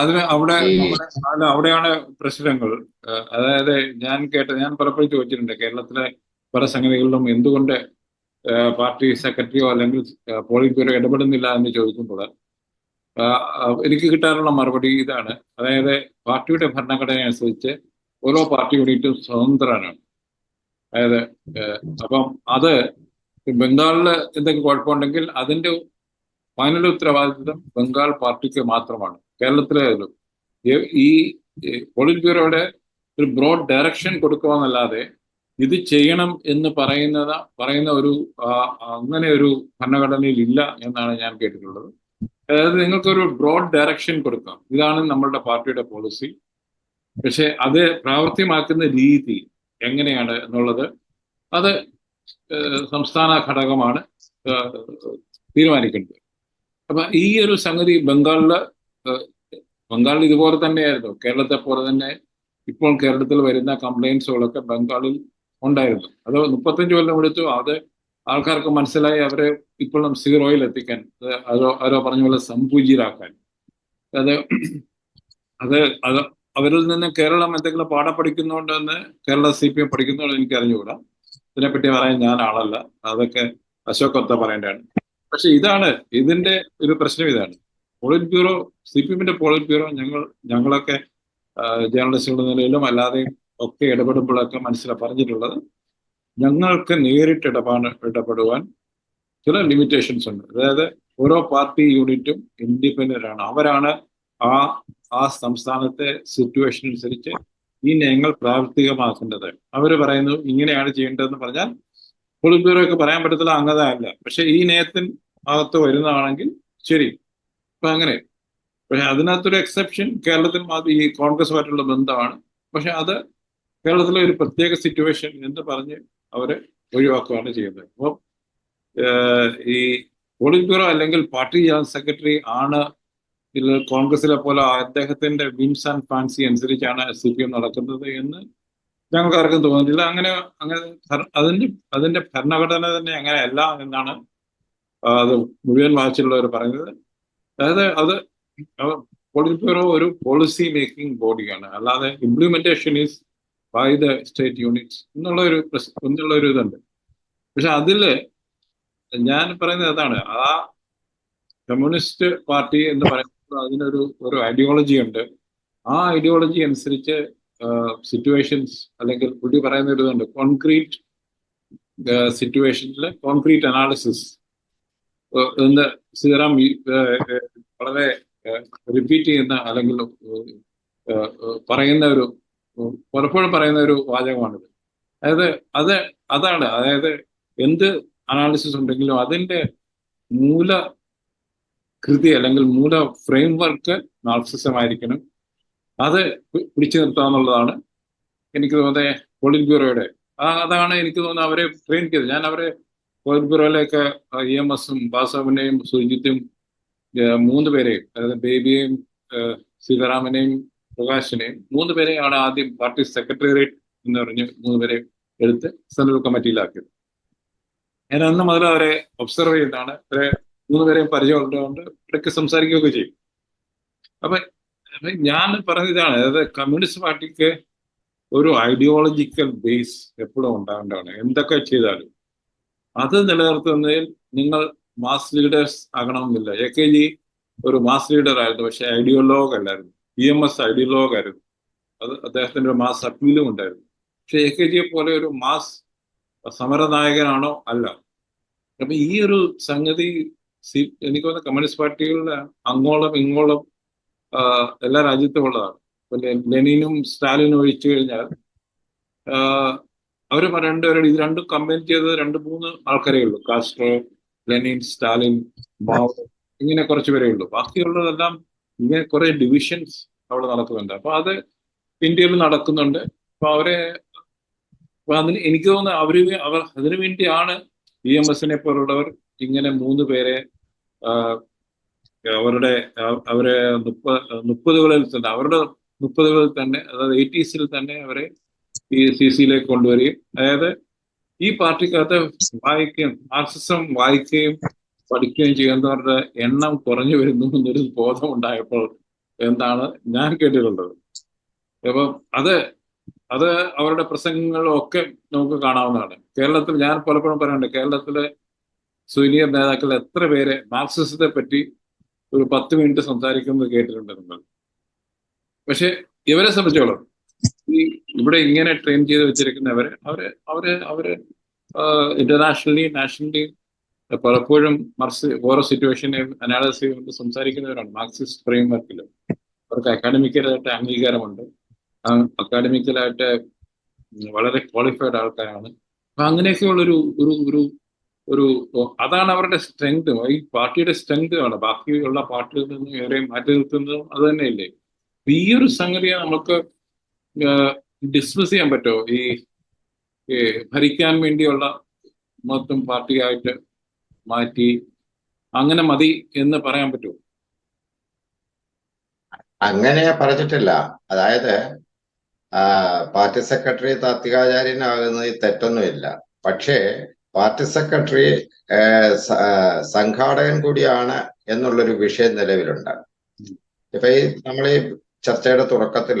അതിന് അവിടെ അവിടെയാണ് പ്രശ്നങ്ങൾ. അതായത് ഞാൻ കേട്ട ഞാൻ പലപ്പോഴും ചോദിച്ചിട്ടുണ്ട് കേരളത്തിലെ പല സംഗതികളിലും എന്തുകൊണ്ട് പാർട്ടി സെക്രട്ടറിയോ അല്ലെങ്കിൽ പോളിംഗ് ബ്യൂറോ ഇടപെടുന്നില്ല എന്ന് ചോദിക്കുമ്പോൾ എനിക്ക് കിട്ടാനുള്ള മറുപടി ഇതാണ്. അതായത് പാർട്ടിയുടെ ഭരണഘടന അനുസരിച്ച് ഓരോ പാർട്ടി യൂണിറ്റും സ്വതന്ത്രനാണ് അതായത് അപ്പം അത് ബംഗാളിൽ എന്തെങ്കിലും കുഴപ്പമുണ്ടെങ്കിൽ അതിന്റെ ഫൈനൽ ഉത്തരവാദിത്വം ബംഗാൾ പാർട്ടിക്ക് മാത്രമാണ്. കേരളത്തിലെ ആയാലും ഈ- പോളിറ്റ് ബ്യൂറോയുടെ ഒരു ബ്രോഡ് ഡയറക്ഷൻ കൊടുക്കുകയെന്നല്ലാതെ ഇത് ചെയ്യണം എന്ന് പറയുന്നത് പറയുന്ന ഒരു അങ്ങനെ ഒരു ഭരണഘടനയിൽ ഇല്ല എന്നാണ് ഞാൻ കേട്ടിട്ടുള്ളത്. അതായത് നിങ്ങൾക്കൊരു ബ്രോഡ് ഡയറക്ഷൻ കൊടുക്കാം. ഇതാണ് നമ്മളുടെ പാർട്ടിയുടെ പോളിസി പക്ഷെ അത് പ്രാവർത്തികമാക്കുന്ന രീതി എങ്ങനെയാണ് എന്നുള്ളത് അത് സംസ്ഥാന ഘടകമാണ് തീരുമാനിക്കേണ്ടത്. അപ്പൊ ഈ ഒരു സംഗതി ബംഗാളിൽ ബംഗാളിൽ ഇതുപോലെ തന്നെയായിരുന്നു. കേരളത്തെ പോലെ തന്നെ ഇപ്പോൾ കേരളത്തിൽ വരുന്ന കംപ്ലൈൻസുകളൊക്കെ ബംഗാളിൽ ഉണ്ടായിരുന്നു. അത് മുപ്പത്തഞ്ച് കൊല്ലം എടുത്തു. അത് ആൾക്കാർക്ക് മനസ്സിലായി അവരെ ഇപ്പോഴും സീറോയിൽ എത്തിക്കാൻ. ആരോ പറഞ്ഞ പോലെ സംപൂജിതരാക്കാൻ അത് അത് അത് അവരിൽ നിന്ന് കേരളം എന്തെങ്കിലും പാഠം പഠിക്കുന്നുണ്ടെന്ന് കേരള സി പി എം പഠിക്കുന്നുണ്ടെന്ന് എനിക്ക് അറിഞ്ഞുകൂടാ. ഇതിനെപ്പറ്റി പറയാൻ ഞാൻ ആളല്ല. അതൊക്കെ അശോക് ഒത്ത പറയേണ്ടതാണ്. പക്ഷെ ഇതാണ് ഇതിന്റെ ഒരു പ്രശ്നം ഇതാണ്. പോളിറ്റ് ബ്യൂറോ സി പി എമ്മിന്റെ പോളിറ്റ് ബ്യൂറോ ഞങ്ങൾ ഞങ്ങളൊക്കെ ജേർണലിസ്റ്റുകളുടെ നിലയിലും അല്ലാതെയും ഒക്കെ ഇടപെടുമ്പോഴൊക്കെ മനസ്സിലാ പറഞ്ഞിട്ടുള്ളത്. ഞങ്ങൾക്ക് നേരിട്ട് ഇടപാട് ഇടപെടുവാൻ ചില ലിമിറ്റേഷൻസ് ഉണ്ട്. അതായത് ഓരോ പാർട്ടി യൂണിറ്റും ഇൻഡിപെൻഡന്റ് ആണ്. അവരാണ് ആ ആ സംസ്ഥാനത്തെ സിറ്റുവേഷൻ അനുസരിച്ച് ഈ നയങ്ങൾ പ്രാവർത്തികമാക്കേണ്ടത്. അവർ പറയുന്നു ഇങ്ങനെയാണ് ചെയ്യേണ്ടതെന്ന് പറഞ്ഞാൽ പോളിറ്റ് പറയാൻ പറ്റത്തില്ല അങ്ങനെയല്ല. പക്ഷെ ഈ നയത്തിൻ ഭാഗത്ത് വരുന്നതാണെങ്കിൽ ശരി അപ്പൊ അങ്ങനെ. പക്ഷെ അതിനകത്തൊരു എക്സെപ്ഷൻ കേരളത്തിൽ മാത്രം ഈ കോൺഗ്രസുമായിട്ടുള്ള ബന്ധമാണ്. പക്ഷെ അത് കേരളത്തിലെ ഒരു പ്രത്യേക സിറ്റുവേഷൻ എന്ന് പറഞ്ഞ് അവർ ഒഴിവാക്കുകയാണ് ചെയ്യുന്നത്. അപ്പോൾ ഈ പോളിറ്റ് ബ്യൂറോ അല്ലെങ്കിൽ പാർട്ടി ജനറൽ സെക്രട്ടറി ആണ് കോൺഗ്രസിലെ പോലെ അദ്ദേഹത്തിന്റെ വിൻസ് ആൻഡ് ഫാൻസി അനുസരിച്ചാണ് സി പി എം നടക്കുന്നത് എന്ന് ഞങ്ങൾക്ക് ആർക്കും തോന്നുന്നില്ല. അങ്ങനെ അങ്ങനെ അതിന്റെ അതിന്റെ ഭരണഘടന തന്നെ അങ്ങനെയല്ല എന്നാണ് അത് മുഴുവൻ വായിച്ചുള്ളവർ പറയുന്നത്. അതായത് അത് പോളിറ്റ് ബ്യൂറോ ഒരു പോളിസി മേക്കിംഗ് ബോഡിയാണ് അല്ലാതെ implementation is by the state units എന്നുള്ള ഒരു എന്നുള്ള ഒരു ഇതുണ്ട്. പക്ഷെ അതിൽ ഞാൻ പറയുന്നത് അതാണ്. ആ കമ്മ്യൂണിസ്റ്റ് പാർട്ടി എന്ന് പറയുന്നത് അതിനൊരു ഒരു ഐഡിയോളജി ഉണ്ട്. ആ ഐഡിയോളജി അനുസരിച്ച് സിറ്റുവേഷൻസ് അല്ലെങ്കിൽ പുള്ളി പറയുന്ന ഒരു ഇതുണ്ട്. കോൺക്രീറ്റ് സിറ്റുവേഷനിൽ കോൺക്രീറ്റ് അനാലിസിസ് എന്ന് സീറാം വളരെ റിപ്പീറ്റ് ചെയ്യുന്ന അല്ലെങ്കിൽ പറയുന്ന ഒരു പലപ്പോഴും പറയുന്ന ഒരു വാചകമാണിത്. അതായത് അത് അതാണ് അതായത് എന്ത് അനാലിസിസ് ഉണ്ടെങ്കിലും അതിന്റെ മൂല കൃതി അല്ലെങ്കിൽ മൂല ഫ്രെയിം വർക്ക് മാർക്സിസം ആയിരിക്കണം അത് പിടിച്ചു നിർത്താന്നുള്ളതാണ് എനിക്ക് തോന്നുന്നത് പോളിറ്റ് ബ്യൂറോയുടെ. അതാണ് എനിക്ക് തോന്നുന്നത് അവരെ ട്രെയിൻ ചെയ്തത്. ഞാൻ അവരെ പോളിറ്റ് ഐ എം എസും ബാസവനെയും സുജിത്തും മൂന്ന് പേരെയും അതായത് ബേബിയെയും സീതാറാമനെയും പ്രകാശിനെയും മൂന്ന് ആണ് ആദ്യം പാർട്ടി സെക്രട്ടേറിയറ്റ് എന്ന് പറഞ്ഞ് മൂന്ന് പേരെ എടുത്ത് സെൻട്രൽ കമ്മിറ്റിയിലാക്കിയത്. ഞാൻ അന്ന് മുതൽ അവരെ ഒബ്സർവ് ചെയ്താണ് അവരെ മൂന്ന് പേരെയും പരിചയമുള്ളതുകൊണ്ട് ഇടയ്ക്ക് സംസാരിക്കുകയൊക്കെ ചെയ്യും. അപ്പൊ ഞാൻ പറഞ്ഞ ഇതാണ് അതായത് കമ്മ്യൂണിസ്റ്റ് പാർട്ടിക്ക് ഒരു ഐഡിയോളജിക്കൽ ബേസ് എപ്പോഴും ഉണ്ടാകേണ്ടതാണ് എന്തൊക്കെ ചെയ്താലും. അത് നിലനിർത്തുന്നതിൽ നിങ്ങൾ മാസ് ലീഡേഴ്സ് ആകണമെന്നില്ല. എ കെ ജി ഒരു മാസ് ലീഡർ ആയിരുന്നു പക്ഷെ ഐഡിയോലോഗ് അല്ലായിരുന്നു. ഇ എം എസ് ഐഡിയോലോഗ് ആയിരുന്നു. അത് അദ്ദേഹത്തിന്റെ ഒരു മാസ് അപ്പീലും ഉണ്ടായിരുന്നു. പക്ഷെ എ കെ ജിയെ പോലെ ഒരു മാസ് സമരനായകനാണോ? അല്ല. അപ്പൊ ഈ ഒരു സംഗതി സി എനിക്ക് തോന്നുന്ന കമ്മ്യൂണിസ്റ്റ് പാർട്ടികളുടെ അങ്ങോളം ഇങ്ങോളം എല്ലാ രാജ്യത്തും ഉള്ളതാണ്. ലെനിനും സ്റ്റാലിനും ഒഴിച്ചു കഴിഞ്ഞാൽ അവർ രണ്ടുപേരുടെ ഇത് രണ്ടും കമ്പയിൻ ചെയ്തത് രണ്ട് മൂന്ന് ആൾക്കാരേ ഉള്ളൂ. കാസ്ട്രോ ലെനിൻ സ്റ്റാലിൻ മാവോ ഇങ്ങനെ കുറച്ച് പേരേ ഉള്ളൂ. ബാക്കിയുള്ളതെല്ലാം ഇങ്ങനെ കുറെ ഡിവിഷൻസ് അവിടെ നടക്കുന്നുണ്ട്. അപ്പൊ അത് ഇന്ത്യയിൽ നടക്കുന്നുണ്ട്. അപ്പൊ അവരെ അപ്പൊ അതിന് എനിക്ക് തോന്നുന്നു അവർ അവർ അതിനു വേണ്ടിയാണ് ഇ എം എസിനെ പോലുള്ളവർ ഇങ്ങനെ മൂന്ന് പേരെ അവരുടെ അവരെ മുപ്പ മുപ്പതുകളിൽ തന്നെ അവരുടെ മുപ്പതുകളിൽ തന്നെ അതായത് എയ്റ്റീസിൽ തന്നെ അവരെ ഈ സി സിയിലേക്ക് കൊണ്ടുവരികയും അതായത് ഈ പാർട്ടിക്കകത്ത് വായിക്കുകയും മാർക്സിസം വായിക്കുകയും പഠിക്കുകയും ചെയ്യുന്നവരുടെ എണ്ണം കുറഞ്ഞു വരുന്നു എന്നൊരു ബോധം ഉണ്ടായപ്പോൾ എന്താണ് ഞാൻ കേട്ടിട്ടുള്ളത്. അപ്പം അത് അത് അവരുടെ പ്രസംഗങ്ങളും ഒക്കെ നമുക്ക് കാണാവുന്നതാണ്. കേരളത്തിൽ ഞാൻ പലപ്പോഴും പറയുന്നുണ്ട് കേരളത്തിലെ സീനിയർ നേതാക്കൾ എത്ര പേരെ മാർക്സിസത്തെ പറ്റി ഒരു പത്ത് മിനിറ്റ് സംസാരിക്കുന്നത് കേട്ടിട്ടുണ്ട് നിങ്ങൾ പക്ഷെ ഇവരെ സംബന്ധിച്ചോളം ഈ ഇവിടെ ഇങ്ങനെ ട്രെയിൻ ചെയ്ത് വെച്ചിരിക്കുന്നവരെ അവർ അവർ അവർ ഇന്റർനാഷണലി നാഷണലി പലപ്പോഴും മർസ് ഓരോ സിറ്റുവേഷനെയും അനാലിസ് ചെയ്തുകൊണ്ട് സംസാരിക്കുന്നവരാണ്. മാർക്സിസ്റ്റ് ഫ്രെയിം വർക്കിൽ അവർക്ക് അക്കാഡമിക്കലായിട്ട് അംഗീകാരമുണ്ട്. അക്കാഡമിക്കലായിട്ട് വളരെ ക്വാളിഫൈഡ് ആൾക്കാരാണ്. അപ്പൊ അങ്ങനെയൊക്കെയുള്ളൊരു ഒരു ഒരു ഒരു അതാണ് അവരുടെ സ്ട്രെങ്ത് ഈ പാർട്ടിയുടെ സ്ട്രെങ്ത് ആണ്. ബാക്കിയുള്ള പാർട്ടിയിൽ നിന്ന് ഏറെ മാറ്റി നിർത്തുന്നതും അത് തന്നെയല്ലേ? ഈ ഒരു സംഗതിയെ നമുക്ക് ഡിസ്മിസ് ചെയ്യാൻ പറ്റുമോ ഈ ഭരിക്കാൻ വേണ്ടിയുള്ള മൊത്തം പാർട്ടിയായിട്ട് മാറ്റി അങ്ങനെ മതി എന്ന് പറയാൻ പറ്റുമോ അങ്ങനെ പറഞ്ഞിട്ടില്ല. അതായത് പാർട്ടി സെക്രട്ടറി താത്വികാചാര്യനാകുന്നതിൽ തെറ്റൊന്നുമില്ല. പക്ഷേ പാർട്ടി സെക്രട്ടറി സംഘാടകൻ കൂടിയാണ് എന്നുള്ളൊരു വിഷയം നിലവിലുണ്ട്. ഇപ്പൊ ഈ നമ്മൾ ഈ ചർച്ചയുടെ തുടക്കത്തിൽ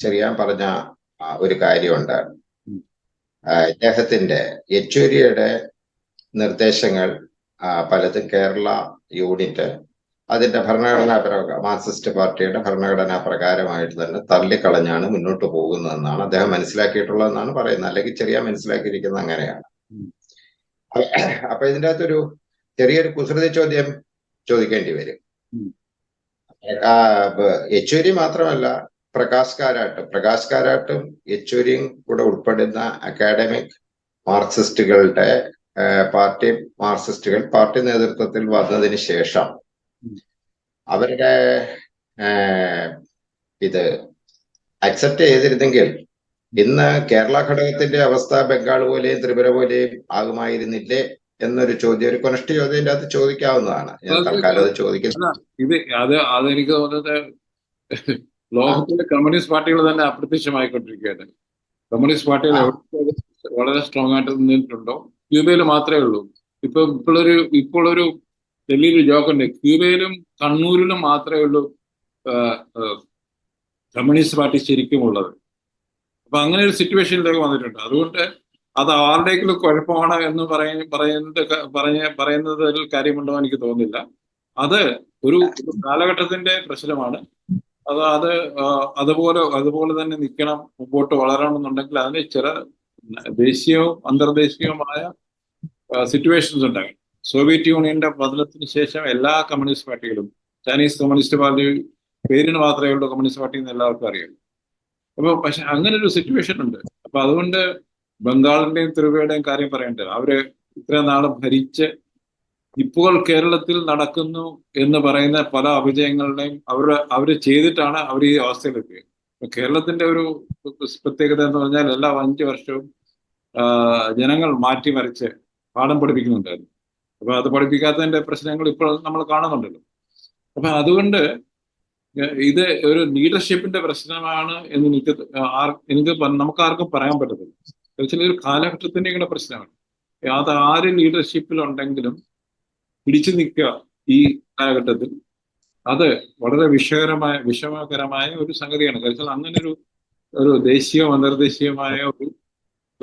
ചെറിയാൻ പറഞ്ഞ ഒരു കാര്യമുണ്ട് ഇദ്ദേഹത്തിന്റെ യെച്ചൂരിയുടെ നിർദ്ദേശങ്ങൾ പലതും കേരള യൂണിറ്റ് അതിന്റെ ഭരണഘടനാ മാർക്സിസ്റ്റ് പാർട്ടിയുടെ ഭരണഘടനാ പ്രകാരമായിട്ട് തന്നെ തള്ളിക്കളഞ്ഞാണ് മുന്നോട്ട് പോകുന്നതെന്നാണ് അദ്ദേഹം മനസ്സിലാക്കിയിട്ടുള്ളതെന്നാണ് പറയുന്നത്. അല്ലെങ്കിൽ ചെറിയ മനസ്സിലാക്കിയിരിക്കുന്നത് അങ്ങനെയാണ്. അപ്പൊ ഇതിന്റെ അകത്തൊരു ചെറിയൊരു കുസൃതി ചോദ്യം ചോദിക്കേണ്ടി വരും. യെച്ചൂരി മാത്രമല്ല പ്രകാശ് കാരാട്ട് പ്രകാശ് കാരാട്ടും യെച്ചൂരിയും കൂടെ ഉൾപ്പെടുന്ന അക്കാഡമിക് മാർക്സിസ്റ്റുകളുടെ പാർട്ടി മാർക്സിസ്റ്റുകൾ പാർട്ടി നേതൃത്വത്തിൽ വന്നതിന് ശേഷം അവരുടെ ഇത് അക്സെപ്റ്റ് ചെയ്തിരുന്നെങ്കിൽ ഇന്ന് കേരള ഘടകത്തിന്റെ അവസ്ഥ ബംഗാൾ പോലെയും ത്രിപുര പോലെയും ആകുമായിരുന്നില്ലേ എന്നൊരു ചോദ്യം ഒരു കൊനഷ്ടി ചോദ്യം അത് ചോദിക്കാവുന്നതാണ്. ഞാൻ തൽക്കാലം അത് ചോദിക്കുന്നത് ഇത് അത് അതെനിക്ക് തോന്നുന്നത് ലോകത്തിലെ കമ്മ്യൂണിസ്റ്റ് പാർട്ടികൾ തന്നെ അപ്രത്യക്ഷമായിക്കൊണ്ടിരിക്കുകയാണ്. കമ്മ്യൂണിസ്റ്റ് പാർട്ടികൾ എവിടെ വളരെ സ്ട്രോങ് ആയിട്ട് നിന്നിട്ടുണ്ടോ? ക്യൂബയിൽ മാത്രമേ ഉള്ളൂ. ഇപ്പൊ ഇപ്പോഴൊരു ഇപ്പോഴൊരു ഡൽഹിയിൽ ജോക്കുണ്ട് ക്യൂബയിലും കണ്ണൂരിലും മാത്രമേ ഉള്ളൂ കമ്മ്യൂണിസ്റ്റ് പാർട്ടി ശരിക്കും ഉള്ളത്. അപ്പൊ അങ്ങനെ ഒരു സിറ്റുവേഷനിലേക്ക് വന്നിട്ടുണ്ട്. അതുകൊണ്ട് അത് ആരുടെയെങ്കിലും കുഴപ്പമാണ് എന്ന് പറയ പറയുന്നത് പറഞ്ഞ പറയുന്നതിൽ കാര്യമുണ്ടോ എനിക്ക് തോന്നുന്നില്ല. അത് ഒരു കാലഘട്ടത്തിന്റെ പ്രശ്നമാണ്. അത് അത് അതുപോലെ അതുപോലെ തന്നെ നിൽക്കണം മുമ്പോട്ട് വളരണമെന്നുണ്ടെങ്കിൽ അതിന് ചില ദേശീയവും അന്തർദേശീയവുമായ സിറ്റുവേഷൻസ് ഉണ്ടാകും സോവിയറ്റ് യൂണിയന്റെ പതനത്തിന് ശേഷം എല്ലാ കമ്മ്യൂണിസ്റ്റ് പാർട്ടികളും ചൈനീസ് കമ്മ്യൂണിസ്റ്റ് പാർട്ടി പേരിന് മാത്രമേ ഉള്ളൂ കമ്മ്യൂണിസ്റ്റ് പാർട്ടി എന്ന് എല്ലാവർക്കും അറിയാം. അപ്പൊ പക്ഷെ അങ്ങനെ ഒരു സിറ്റുവേഷൻ ഉണ്ട്. അപ്പൊ അതുകൊണ്ട് ബംഗാളിന്റെയും ത്രിപുരയുടെയും കാര്യം പറയേണ്ടത് അവർ ഇത്രയും നാളും ഭരിച്ച് ഇപ്പോൾ കേരളത്തിൽ നടക്കുന്നു എന്ന് പറയുന്ന പല അഭിജയങ്ങളുടെയും അവർ അവർ ചെയ്തിട്ടാണ് അവർ ഈ അവസ്ഥയിലെത്തിയത്. കേരളത്തിന്റെ ഒരു പ്രത്യേകത എന്ന് പറഞ്ഞാൽ എല്ലാ അഞ്ചു വർഷവും ജനങ്ങൾ ജനങ്ങൾ മാറ്റിമറിച്ച് പാഠം പഠിപ്പിക്കുന്നുണ്ടായിരുന്നു. അപ്പൊ അത് പഠിപ്പിക്കാത്തതിന്റെ പ്രശ്നങ്ങൾ ഇപ്പോൾ നമ്മൾ കാണുന്നുണ്ടല്ലോ. അപ്പൊ അതുകൊണ്ട് ഇത് ഒരു ലീഡർഷിപ്പിന്റെ പ്രശ്നമാണ് എന്ന് എനിക്ക് എനിക്ക് നമുക്ക് ആർക്കും പറയാൻ പറ്റത്തില്ല. ഒരു കാലഘട്ടത്തിന്റെ കൂടെ പ്രശ്നമാണ്. അത് ആര് ലീഡർഷിപ്പിൽ ഉണ്ടെങ്കിലും പിടിച്ചു നിൽക്കുക ഈ കാലഘട്ടത്തിൽ. അത് വളരെ വിഷകരമായ വിഷമകരമായ ഒരു സംഗതിയാണ്. കാരണം അങ്ങനെ ഒരു ഒരു ദേശീയവും അന്തർദേശീയമായ ഒരു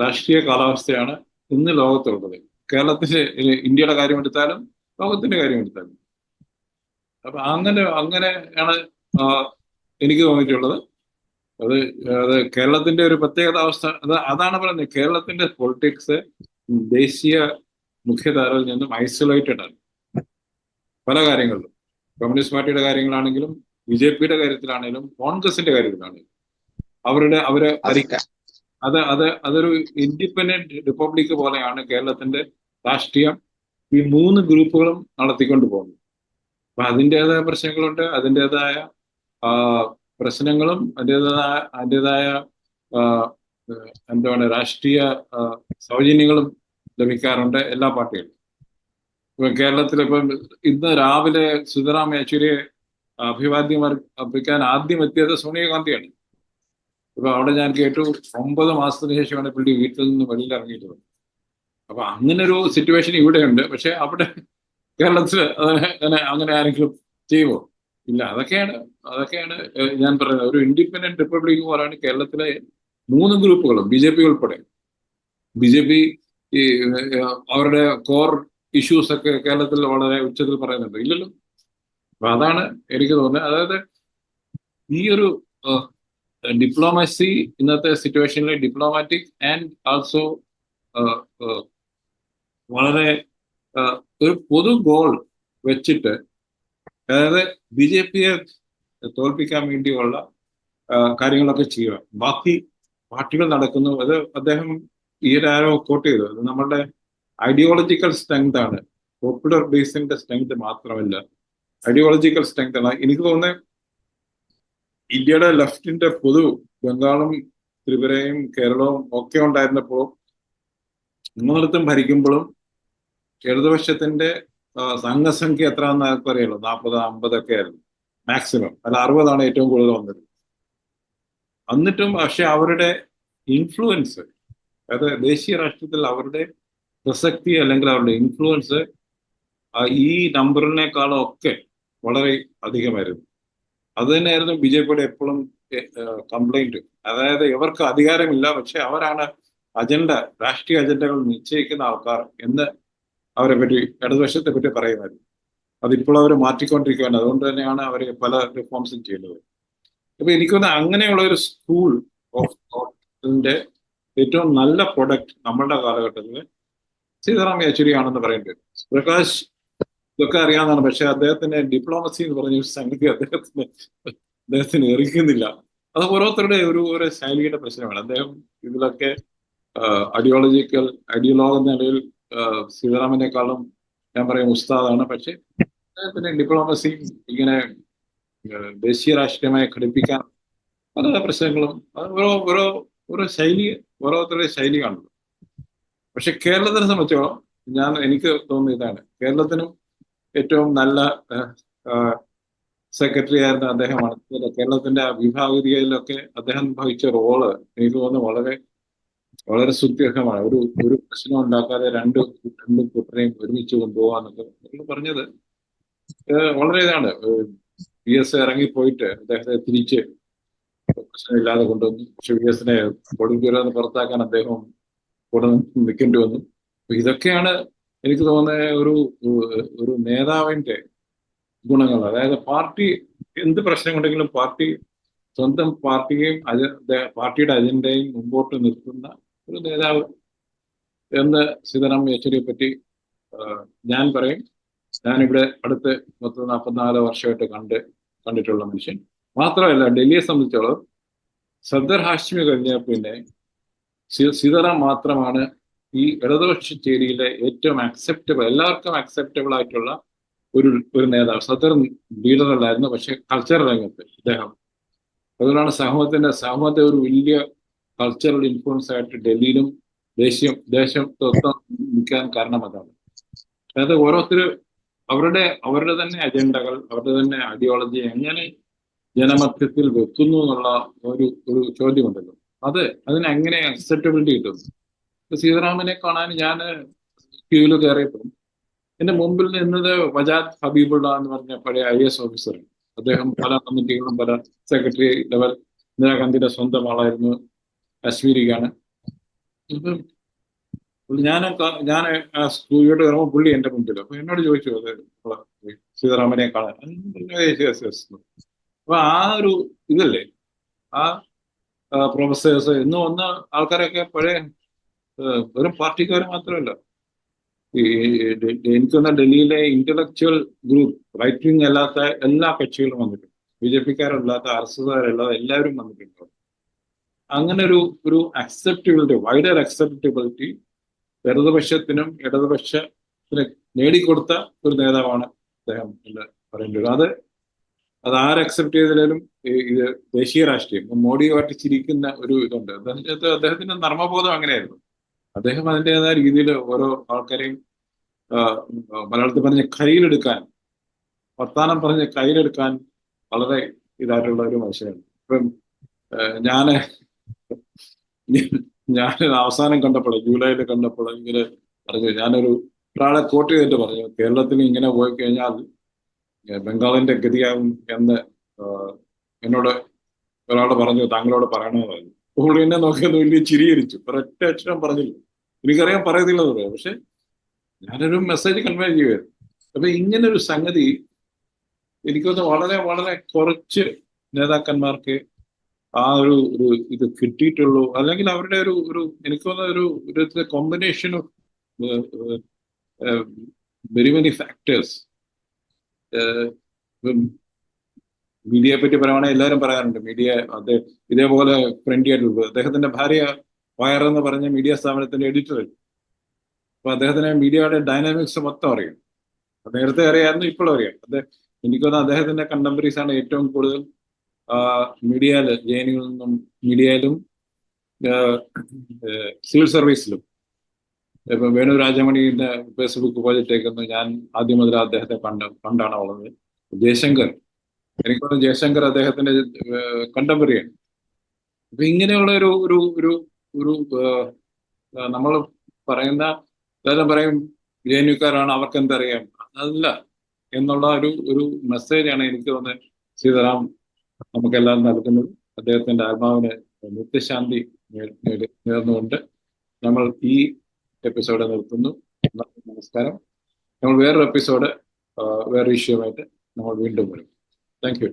രാഷ്ട്രീയ കാലാവസ്ഥയാണ് ഇന്ന് ലോകത്തുള്ളത്. കേരളത്തിൽ ഇന്ത്യയുടെ കാര്യം എടുത്താലും ലോകത്തിന്റെ കാര്യം എടുത്താലും. അപ്പൊ അങ്ങനെ അങ്ങനെയാണ് എനിക്ക് തോന്നിയിട്ടുള്ളത്. അത് അത് കേരളത്തിന്റെ ഒരു പ്രത്യേകത അവസ്ഥ അത് അതാണ് പറയുന്നത്. കേരളത്തിന്റെ പൊളിറ്റിക്സ് ദേശീയ മുഖ്യധാരയിൽ നിന്നും ഐസൊലേറ്റഡ് ആണ് പല കാര്യങ്ങളിലും. കമ്മ്യൂണിസ്റ്റ് പാർട്ടിയുടെ കാര്യങ്ങളാണെങ്കിലും ബി ജെ പിയുടെ കാര്യത്തിലാണെങ്കിലും കോൺഗ്രസിന്റെ കാര്യത്തിലാണെങ്കിലും. അവരുടെ അവരെ ഭരിക്കാൻ അത് അത് അതൊരു ഇൻഡിപെൻഡന്റ് റിപ്പബ്ലിക് പോലെയാണ് കേരളത്തിന്റെ രാഷ്ട്രീയം ഈ മൂന്ന് ഗ്രൂപ്പുകളും നടത്തിക്കൊണ്ട് പോകുന്നത്. അപ്പൊ അതിന്റെതായ പ്രശ്നങ്ങളുണ്ട് അതിന്റെതായ പ്രശ്നങ്ങളും അതിന്റെതായ അതിന്റെതായ എന്താണ് രാഷ്ട്രീയ സൗജന്യങ്ങളും ലഭിക്കാറുണ്ട് എല്ലാ പാർട്ടികളും ഇപ്പൊ കേരളത്തിൽ ഇപ്പം ഇന്ന് രാവിലെ സുധറാം യെച്ചൂരിയെ അഭിവാദ്യം അർ- അർപ്പിക്കാൻ ആദ്യം എത്തിയത് സോണിയാഗാന്ധിയാണ് ഇപ്പൊ അവിടെ ഞാൻ കേട്ടു ഒമ്പത് മാസത്തിന് ശേഷമാണ് പുള്ളി വീട്ടിൽ നിന്ന് വെളിയിൽ ഇറങ്ങിയിട്ടുള്ളത് അപ്പൊ അങ്ങനെ ഒരു സിറ്റുവേഷൻ ഇവിടെയുണ്ട്. പക്ഷെ അവിടെ കേരളത്തിൽ അങ്ങനെ അങ്ങനെ ആരെങ്കിലും ചെയ്യുമോ ഇല്ല. അതൊക്കെയാണ് അതൊക്കെയാണ് ഞാൻ പറയുന്നത്. ഒരു ഇൻഡിപെൻഡന്റ് റിപ്പബ്ലിക് പോലാണ് കേരളത്തിലെ മൂന്ന് ഗ്രൂപ്പുകളും ബി ജെ പി ഉൾപ്പെടെ. ബി ജെ പി ഈ അവരുടെ കോർ ഇഷ്യൂസ് ഒക്കെ കേരളത്തിൽ വളരെ ഉച്ചത്തിൽ പറയുന്നുണ്ട്. ഇല്ലല്ലോ? അപ്പൊ അതാണ് എനിക്ക് തോന്നുന്നത്. അതായത് ഈ ഒരു ഡിപ്ലോമസി ഇന്നത്തെ സിറ്റുവേഷനിൽ ഡിപ്ലോമാറ്റിക് ആൻഡ് ആൾസോ വളരെ ഒരു പൊതു ഗോൾ വെച്ചിട്ട് അതായത് ബി ജെ പിയെ തോൽപ്പിക്കാൻ വേണ്ടിയുള്ള കാര്യങ്ങളൊക്കെ ചെയ്യുക. ബാക്കി പാർട്ടികൾ നടക്കുന്നു. അത് അദ്ദേഹം ഈ ഒരു ആരോ കോട്ട് ചെയ്തു. അത് നമ്മളുടെ ഐഡിയോളജിക്കൽ സ്ട്രെങ്ത് ആണ്. പോപ്പുലർ ബേസിന്റെ സ്ട്രെങ്ത് മാത്രമല്ല ഐഡിയോളജിക്കൽ സ്ട്രെങ്ത് ആണ്. എനിക്ക് തോന്നുന്നത് ഇന്ത്യയുടെ ലെഫ്റ്റിന്റെ പൊതു ബംഗാളും ത്രിപുരയും കേരളവും ഒക്കെ ഉണ്ടായിരുന്നപ്പോൾ മൂന്നിടത്തും ഭരിക്കുമ്പോഴും ഇടതുപക്ഷത്തിന്റെ സംഘസംഖ്യ എത്ര എന്നൊക്കെ അറിയുള്ളൂ നാൽപ്പത് അമ്പതൊക്കെ ആയിരുന്നു. മാക്സിമം അല്ല അറുപതാണ് ഏറ്റവും കൂടുതൽ വന്നത്. എന്നിട്ടും പക്ഷെ അവരുടെ ഇൻഫ്ലുവൻസ് അതായത് ദേശീയ രാഷ്ട്രീയത്തിൽ അവരുടെ പ്രസക്തി അല്ലെങ്കിൽ അവരുടെ ഇൻഫ്ലുവൻസ് ഈ നമ്പറിനേക്കാളും ഒക്കെ വളരെ അധികമായിരുന്നു. അത് തന്നെയായിരുന്നു ബി ജെ പിയുടെ എപ്പോഴും കംപ്ലൈന്റ് അതായത് ഇവർക്ക് അധികാരമില്ല പക്ഷെ അവരാണ് അജണ്ട രാഷ്ട്രീയ അജണ്ടകൾ നിശ്ചയിക്കുന്ന ആൾക്കാർ എന്ന് അവരെ പറ്റി ഇടതുപക്ഷത്തെ പറ്റി പറയുമായിരുന്നു. അതിപ്പോൾ അവർ മാറ്റിക്കൊണ്ടിരിക്കുകയാണ്. അതുകൊണ്ട് തന്നെയാണ് അവർ പല റിഫോംസും ചെയ്യുന്നത് അപ്പൊ എനിക്കൊന്ന് അങ്ങനെയുള്ള ഒരു സ്കൂൾ ഓഫ് തോട്ടിന്റെ ഏറ്റവും നല്ല പ്രൊഡക്റ്റ് നമ്മളുടെ കാലഘട്ടത്തിൽ സീതാറാം യെച്ചൂരിയാണെന്ന് പറയേണ്ടി വരും. പ്രകാശ് ഇതൊക്കെ അറിയാവുന്നതാണ്. പക്ഷെ അദ്ദേഹത്തിന്റെ ഡിപ്ലോമസി എന്ന് പറഞ്ഞ ഒരു സംഗതി അദ്ദേഹത്തിന് അദ്ദേഹത്തിന് എറിക്കുന്നില്ല അത് ഓരോരുത്തരുടെ ഒരു ഒരു ശൈലിയുടെ പ്രശ്നമാണ്. അദ്ദേഹം ഇതിലൊക്കെ ഐഡിയോളജിക്കൽ ഐഡിയോളോഗ് നിലയിൽ സീതാറാമനേക്കാളും ഞാൻ പറയും ഉസ്താദാണ്. പക്ഷെ അദ്ദേഹത്തിന്റെ ഡിപ്ലോമസി ഇങ്ങനെ ദേശീയ രാഷ്ട്രീയമായി ഘടിപ്പിക്കാൻ പല പ്രശ്നങ്ങളും ഓരോ ഓരോ ഓരോ ശൈലി ഓരോരുത്തരുടെ ശൈലി കാണുന്നു പക്ഷെ കേരളത്തിനെ സംബന്ധിച്ചോളം ഞാൻ എനിക്ക് തോന്നുന്ന ഇതാണ്. കേരളത്തിനും ഏറ്റവും നല്ല സെക്രട്ടറി ആയിരുന്ന അദ്ദേഹമാണ്. കേരളത്തിന്റെ വിഭാഗീയതയിലൊക്കെ അദ്ദേഹം വഹിച്ച റോൾ എനിക്ക് തോന്നുന്നു വളരെ വളരെ സുത്യർഹമാണ്. ഒരു ഒരു പ്രശ്നം ഉണ്ടാക്കാതെ രണ്ട് രണ്ട് കൂട്ടരെയും ഒരുമിച്ച് കൊണ്ടുപോകാന്നൊക്കെ പറഞ്ഞത്. വളരെ ഇതാണ്. വി എസ് ഇറങ്ങിപ്പോയിട്ട് അദ്ദേഹത്തെ തിരിച്ച് പ്രശ്നമില്ലാതെ കൊണ്ടുവന്നു. പക്ഷെ വി എസിനെ കൊടുങ്കൂര പുറത്താക്കാൻ അദ്ദേഹം കൂടെ നിൽക്കേണ്ടി വന്നു. ഇതൊക്കെയാണ് എനിക്ക് തോന്നുന്ന ഒരു ഒരു നേതാവിന്റെ ഗുണങ്ങൾ. അതായത് പാർട്ടി എന്ത് പ്രശ്നം പ്രശ്നമുണ്ടെങ്കിലും പാർട്ടി സ്വന്തം പാർട്ടിയെയും അജ പാർട്ടിയുടെ അജണ്ടയും മുമ്പോട്ട് നിർത്തുന്ന ഒരു നേതാവ് എന്ന് സീതാറാം യെച്ചൂരിയെ പറ്റി ഞാൻ പറയും. ഞാനിവിടെ അടുത്ത് പത്ത് നാൽപ്പത്തിനാല് വർഷമായിട്ട് കണ്ട് കണ്ടിട്ടുള്ള മനുഷ്യൻ. മാത്രമല്ല ഡൽഹിയെ സംബന്ധിച്ചോളം സദ്ദർ ഹാഷ്മി കഴിഞ്ഞ പിന്നെ സീതാറാം മാത്രമാണ് ഈ ഇടതുപക്ഷ ചേരിയിലെ ഏറ്റവും അക്സെപ്റ്റബിൾ എല്ലാവർക്കും അക്സെപ്റ്റബിൾ ആയിട്ടുള്ള ഒരു ഒരു നേതാവ്. സദർ ലീഡർ അല്ലായിരുന്നു പക്ഷെ കൾച്ചറൽ രംഗത്ത് ഇദ്ദേഹം. അതുകൊണ്ടാണ് സമൂഹത്തിന്റെ സമൂഹത്തെ ഒരു വലിയ കൾച്ചറൽ ഇൻഫ്ലുവൻസ് ആയിട്ട് ഡൽഹിയിലും ദേശീയം ദേശത്തൊത്തം നിൽക്കാൻ കാരണം അതാണ്. അതായത് ഓരോരുത്തർ അവരുടെ അവരുടെ തന്നെ അജണ്ടകൾ അവരുടെ തന്നെ ഐഡിയോളജി എങ്ങനെ ജനമധ്യത്തിൽ വെക്കുന്നു എന്നുള്ള ഒരു ഒരു ചോദ്യമുണ്ടല്ലോ. അത് അതിന് എങ്ങനെ അക്സെപ്റ്റബിലിറ്റി കിട്ടും? സീതാറാമനെ കാണാൻ ഞാൻ ക്യൂവിൽ കയറിയപ്പോൾ എന്റെ മുമ്പിൽ നിന്നത് വജാദ് ഹബീബുള്ള എന്ന് പറഞ്ഞ പഴയ ഐ എസ് ഓഫീസർ അദ്ദേഹം പല കമ്മിറ്റികളും പല സെക്രട്ടറി ലെവൽ ഇന്ദിരാഗാന്ധിയുടെ സ്വന്തം ആളായിരുന്നു. കാശ്മീരിക്കാണ് ഞാൻ ഞാൻ ആ സ്കൂളിലോട്ട് കയറുമ്പോൾ പുള്ളി എന്റെ മുമ്പിൽ അപ്പൊ എന്നോട് ചോദിച്ചു അത് സീതാറാമനെ കാണാൻ. അപ്പൊ ആ ഒരു ഇതല്ലേ? ആ പ്രൊഫസേഴ്സ് ഇന്ന് വന്ന ആൾക്കാരൊക്കെ പഴയ വെറും പാർട്ടിക്കാർ മാത്രമല്ല. ഈ തന്നെ ഡൽഹിയിലെ ഇന്റലക്ച്വൽ ഗ്രൂപ്പ് റൈറ്റ് വിങ് അല്ലാത്ത എല്ലാ കക്ഷികളും വന്നിട്ടുണ്ട്. ബി ജെ പിക്കാരല്ലാത്ത ആർ എസ് എസ്കാരല്ലാതെ എല്ലാവരും വന്നിട്ടുണ്ട്. അങ്ങനെ ഒരു ഒരു അക്സെപ്റ്റബിലിറ്റി വൈഡർ അക്സെപ്റ്റബിലിറ്റി ഇടതുപക്ഷത്തിനും ഇടതുപക്ഷത്തിന് നേടിക്കൊടുത്ത ഒരു നേതാവാണ് അദ്ദേഹം എന്ന് പറയേണ്ടത് അത് അത് ആര് അക്സെപ്റ്റ് ചെയ്താലും ഇത് ദേശീയ രാഷ്ട്രീയം. മോഡി ചിരിക്കുന്ന ഒരു ഇതുണ്ട്. അദ്ദേഹത്തെ അദ്ദേഹത്തിന്റെ നർമ്മബോധം അങ്ങനെയായിരുന്നു. അദ്ദേഹം അതിന്റെതായ രീതിയിൽ ഓരോ ആൾക്കാരെയും മലയാളത്തിൽ പറഞ്ഞ കയ്യിലെടുക്കാൻ വർത്താനം പറഞ്ഞ് കയ്യിലെടുക്കാൻ വളരെ ഇതായിട്ടുള്ള ഒരു മനുഷ്യനാണ്. ഇപ്പം ഞാൻ ഞാൻ അവസാനം കണ്ടപ്പോൾ ജൂലൈയിൽ കണ്ടപ്പോൾ ഇങ്ങനെ പറഞ്ഞു. ഞാനൊരു ഒരാളെ കോട്ട് ചെയ്തിട്ട് പറഞ്ഞു. കേരളത്തിൽ ഇങ്ങനെ പോയി കഴിഞ്ഞാൽ ബംഗാളിന്റെ ഗതിയാകും എന്ന് എന്നോട് ഒരാൾ പറഞ്ഞു താങ്കളോട് പറയണമെന്ന് പറഞ്ഞു. പുള്ളി എന്നെ നോക്കിയത് വലിയ ചിരിയിരിച്ചു ഒരൊറ്റ അക്ഷരം പറഞ്ഞില്ല. എനിക്കറിയാൻ പറയത്തില്ല പറയാം. പക്ഷെ ഞാനൊരു മെസ്സേജ് കൺവേ ചെയ്യുമായിരുന്നു അപ്പൊ ഇങ്ങനൊരു സംഗതി എനിക്കൊന്ന് വളരെ വളരെ കുറച്ച് നേതാക്കന്മാർക്ക് ആ ഒരു ഒരു ഇത് കിട്ടിയിട്ടുള്ളൂ. അല്ലെങ്കിൽ അവരുടെ ഒരു ഒരു എനിക്ക് തോന്നുന്ന ഒരു ഒരു combination of very many factors മീഡിയയെ പറ്റി പറയുവാണെങ്കിൽ എല്ലാവരും പറയാറുണ്ട്. മീഡിയ അത് ഇതേപോലെ ഫ്രണ്ട്ലി ആയിട്ട് അദ്ദേഹത്തിന്റെ ഭാര്യ വയർ എന്ന് പറഞ്ഞ മീഡിയ സ്ഥാപനത്തിന്റെ എഡിറ്റർ അപ്പൊ അദ്ദേഹത്തിന് മീഡിയയുടെ ഡൈനാമിക്സ് മൊത്തം അറിയാം. നേരത്തെ അറിയാമായിരുന്നു ഇപ്പോഴും അറിയാം. അത് എനിക്ക് തോന്നുന്നു അദ്ദേഹത്തിന്റെ കണ്ടംപറീസ് ആണ് ഏറ്റവും കൂടുതൽ മീഡിയയിൽ ജയനികളിൽ നിന്നും മീഡിയയിലും സിവിൽ സർവീസിലും ഇപ്പൊ വേണു രാജമണിന്റെ ഫേസ്ബുക്ക് പോയിട്ടേക്കുന്നു ഞാൻ ആദ്യം മുതൽ അദ്ദേഹത്തെ കണ്ട് കണ്ടാണ് വളർന്നത് ജയശങ്കർ. എനിക്ക് തോന്നുന്നു ജയശങ്കർ അദ്ദേഹത്തിന്റെ കണ്ടംപറിയാണ് അപ്പൊ ഇങ്ങനെയുള്ള ഒരു ഒരു ഒരു ഒരു നമ്മൾ പറയുന്ന എല്ലാവരും പറയും ജെനുക്കാരാണ് അവർക്ക് എന്തറിയാം അതല്ല. എന്നുള്ള ഒരു ഒരു മെസ്സേജാണ് എനിക്ക് തോന്നുന്നത്. സീതാറാം നമുക്കെല്ലാം നൽകുന്നത് അദ്ദേഹത്തിന്റെ ആത്മാവിന് നിത്യശാന്തി നേർന്നുകൊണ്ട് നമ്മൾ ഈ എപ്പിസോഡ് നിർത്തുന്നു. നമസ്കാരം. നമ്മൾ വേറൊരു എപ്പിസോഡ് വേറെ ഇഷ്യൂമായിട്ട് നമ്മൾ വീണ്ടും വരും. Thank you